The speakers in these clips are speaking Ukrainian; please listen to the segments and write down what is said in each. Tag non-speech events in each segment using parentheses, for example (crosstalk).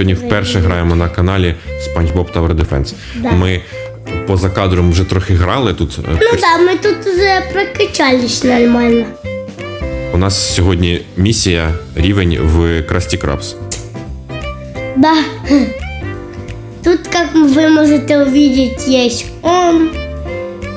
сьогодні вперше граємо на каналі SpongeBob Tower Defense. Да. Ми поза кадром вже трохи грали тут. е, Ну да, мы тут уже прокачались нормально. У нас сьогодні місія рівень в Krusty Krabs. Да. Тут, как вы можете увидеть, есть он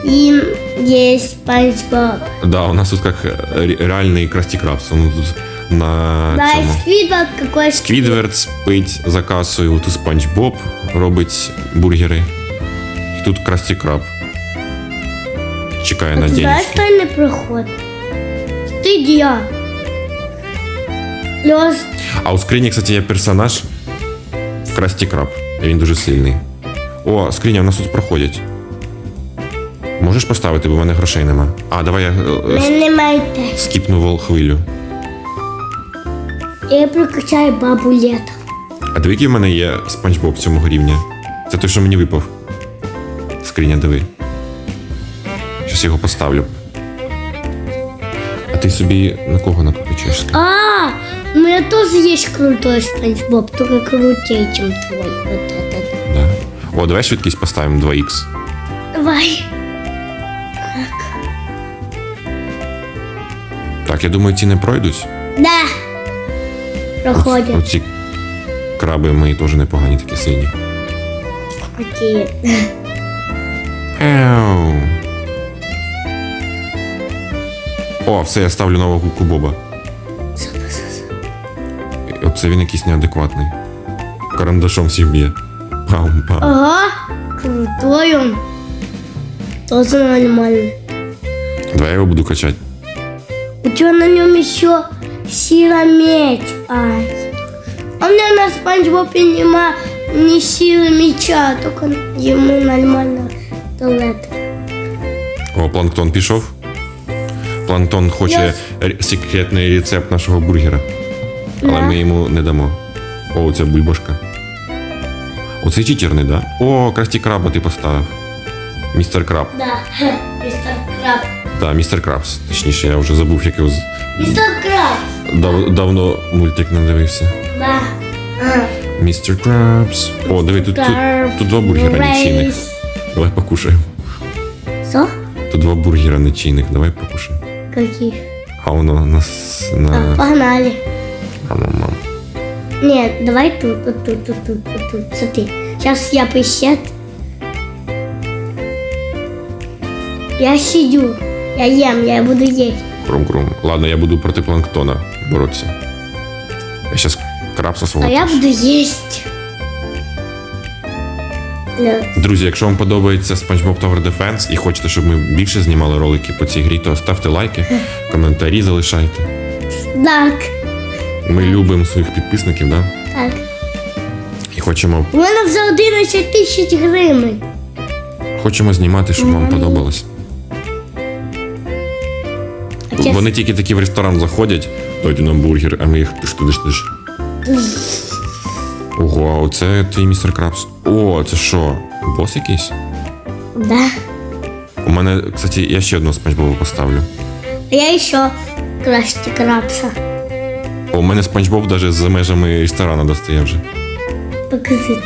и есть Спанч Боб. Да, у нас тут як е, ре- реальний Krusty Krabs. Он тут на Да, и цьому. Сквидвард какой Сквідверд спить за касою, тут Спанч Боб робить бургери. І тут Красті Краб. Чекає на Ты знаешь день. тайный проход? Ты я. Лёс, А у скрині, кстати, є персонаж Красті Краб. І він дуже сильний. О, скриня в нас тут проходять. Можеш поставити, бо в мене грошей нема. А, давай я е, е, не немайте. скіпну вол хвилю. Я прокачаю бабу лето. А диви, який в мене є Спанч Боб цього рівня. Це той, що мені випав. Скриня, диви. Щас його поставлю. А ти собі на кого накопичуєш? А, у меня тоже есть крутой Спанч Боб, только крутее, чем твой. Вот этот. Да. О, давай швидкість поставимо 2х. Давай. Так, я думаю, ці не пройдуть. Да. Проходит. Оці краби мої теж непогані, такі сині. Окей. Еу. О, все, я ставлю нового куку Боба. Оце він якийсь неадекватний. Карандашом всіх б'є. Пам-пам. Ага, крутой он. Тоже нормальный. Давай я його буду качати. У тебя на нем еще сила меч. Ай. А у меня на Спанч Бобе нема ни силы меча, только ему нормально туалет. О, планктон пішов. Планктон хоче ре- секретний рецепт нашого бургера. Але Да. ми йому не дамо. О, це бульбашка. Оцей читерний, да? О, красті краба ти поставив. Містер Краб. Да, (laughs) мистер Краб. Да, містер Крабс. Точніше, я вже забув, як його з- Мистер Краб. Дав, давно мультик не дивився. Да. Містер Крабс. О, диви, тут, тут, тут два бургера нечійних. Рейс. Давай покушаємо. Что? Тут два бургера нечійних, давай покушаємо. Какие? А воно нас А, на. погнали. Ам-ам-ам. Нет, давай тут, вот тут, тут, тут, вот тут. Смотри. Сейчас я присяду. Я сидю. Я ем, я буду есть. Крум-крум. Ладно, я буду проти планктона боротися. Я зараз крабса свого. А я буду. Лёс. Друзі, якщо вам подобається SpongeBob Tower Defense і хочете, щоб ми більше знімали ролики по цій грі, то ставте лайки, (laughs) коментарі залишайте. Так, Ми любимо своїх підписників, да? так. І хочемо, У мене вже 11 тисяч гривень. хочемо знімати, щоб вам Мгм. подобалось. А чесно, Вони тільки такі в ресторан заходять, дайте нам бургер, а ми їх тиш тиш тиш Ого, а оце твій містер Крабс. О, це що? Бос якийсь? Да. У мене, кстати, я ще одного спанчбоба поставлю. А я ще красти крабса. О, у мене спанчбоб навіть за межами ресторану достає вже. Покажи.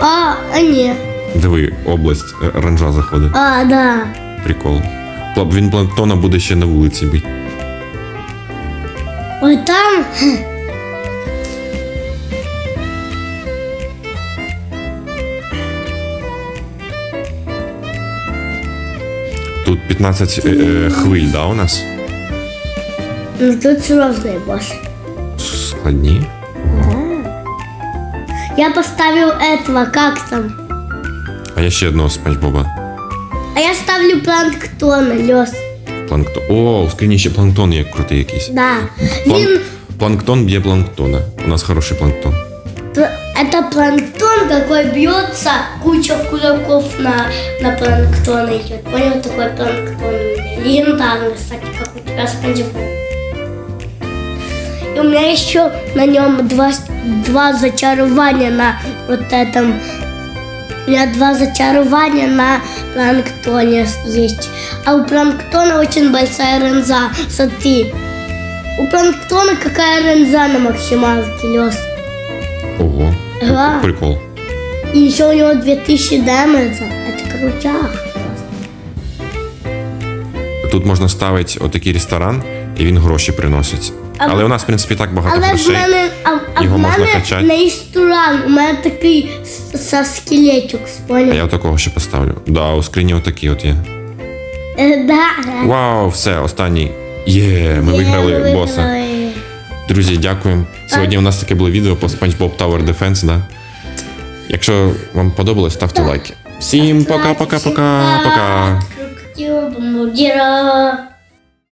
А, а ні. Диви, область, е, ранжа заходить. А, да. Прикол. Він планктона буде ще на вулиці бити. Ой, там. Тут 15 е, е, хвиль, да, у нас? Ну тут сложный босс. Складні. Я поставил этого, как там? А я ще одного спанчбоба. А я ставлю планктона, лёс. Планктон. О, в скрині ще планктон є крутий якийсь. Да. План... Він, Планктон б'є планктона. У нас хороший планктон. п- это планктон, какой бьется, куча кулаков на, на планктона идет. Понял, такой планктон у меня. Легендарный, кстати, как у тебя Спанч Боб. И у меня еще на нем два, два зачарования на вот этом. У меня два зачарования на планктоне есть. А у планктона очень большая ренза. Смотри. У планктона какая ренза на максималке, Лёс? Ого. Ага. Прикол. И еще у него 2000 демеджа. Это крутяк. Тут можна ставити отакий ресторан, і він гроші приносить. Але- Але у нас, в принципі, так багато Але в грошей. мене, а, а в Його можна мене качати. не ресторан, у мене такий с- со скелетик, А понял? я такого ще поставлю. Да, у скрині отакі от є. Е, Да. Вау, все, останній. Є, ми виграли ми боса. виграли. Друзі, дякуємо. Сьогодні у нас таке було відео по SpongeBob Tower Defense, да? Якщо вам подобалось, ставте лайки. Всім пока-пока-пока-пока. Крокодил, бомбардира.